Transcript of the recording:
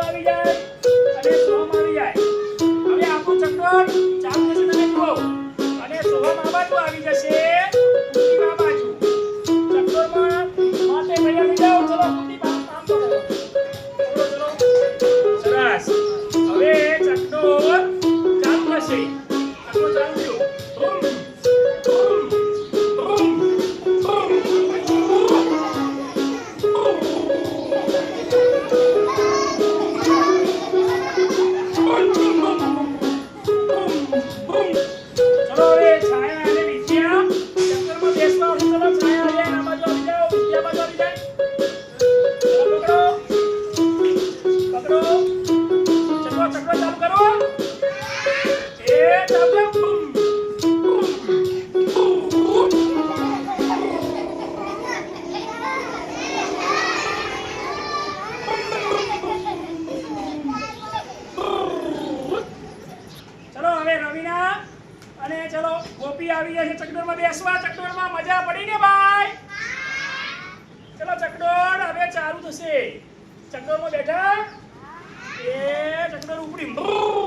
અને સોમ આવી જાય. હવે આપણું ચક્કર ચાલુ થશે તમે જુઓ. અને સોમ આ બાજુ આવી જશે આ બાજુ. ચક્કરમાં માટે ભાઈ આવી જાઓ. ચલો કુંડી બાજુ કામ તો ચલો ચલો. સરસ. હવે ચક્કર ચાલુ થશે. ચક્કર ચાલુ થયું. ચલો હવે ચલો છે ચકડોળમાં બેસવા. ચકડોળમાં મજા પડી ને ભાઈ ચલો ચકડોળ હવે